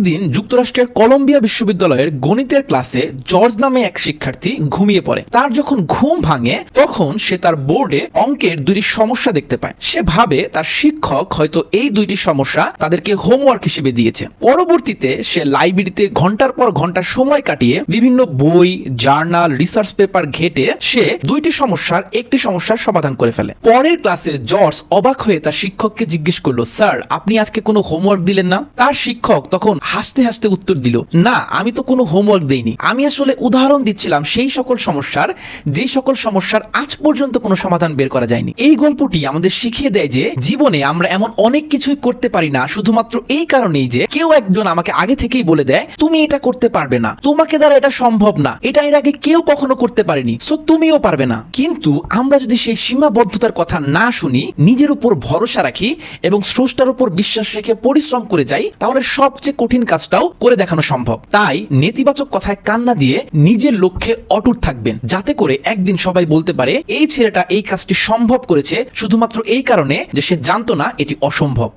একদিন যুক্তরাষ্ট্রের কলম্বিয়া বিশ্ববিদ্যালয়ের গণিতের ক্লাসে জর্জ নামে এক শিক্ষার্থী ঘুমিয়ে পড়ে। তার যখন ঘুম ভাঙে, তখন সে তার বোর্ডে অঙ্কের দুটি সমস্যা দেখতে পায়। সে ভাবে তার শিক্ষক হয়তো এই দুইটি সমস্যা তাদেরকে হোমওয়ার্ক হিসেবে দিয়েছে। পরবর্তীতে সে লাইব্রেরিতে ঘণ্টার পর ঘণ্টা সময় কাটিয়ে বিভিন্ন বই, জার্নাল, রিসার্চ পেপার ঘেটে সে দুইটি সমস্যার একটি সমস্যার সমাধান করে ফেলে। পরের ক্লাসে জর্জ অবাক হয়ে তার শিক্ষককে জিজ্ঞেস করল, স্যার, আপনি আজকে কোনো হোমওয়ার্ক দিলেন না? তার শিক্ষক তখন হাসতে হাসতে উত্তর দিল, না, আমি তো কোনো হোমওয়ার্ক দেইনি। আমি আসলে উদাহরণ দিচ্ছিলাম সেই সকল সমস্যার, যে সকল সমস্যার আজ পর্যন্ত কোনো সমাধান বের করা যায়নি। এই গল্পটি আমাদের শিখিয়ে দেয় যে জীবনে আমরা এমন অনেক কিছুই করতে পারি না, শুধুমাত্র এই কারণেই যে কেউ একজন আমাকে আগে থেকেই বলে দেয়, তুমি এটা করতে পারবে না। তোমাকে দ্বারা এটা সম্ভব না। এটা এর আগে কেউ কখনো করতে পারেনি। সো তুমিও পারবে না। কিন্তু আমরা যদি সেই সীমাবদ্ধতার কথা না শুনি, নিজের উপর ভরসা রাখি এবং স্রষ্টার উপর বিশ্বাস রেখে পরিশ্রম করে যাই, তাহলে সবচেয়ে কঠিন কাজটাও করে দেখানো সম্ভব। তাই নেতিবাচক কথায় কান্না দিয়ে নিজের লক্ষ্যে অটুট থাকবেন, যাতে করে একদিন সবাই বলতে পারে, এই ছেলেটা এই কাজটি সম্ভব করেছে, শুধুমাত্র এই কারণে যে সে জানতো না এটি অসম্ভব।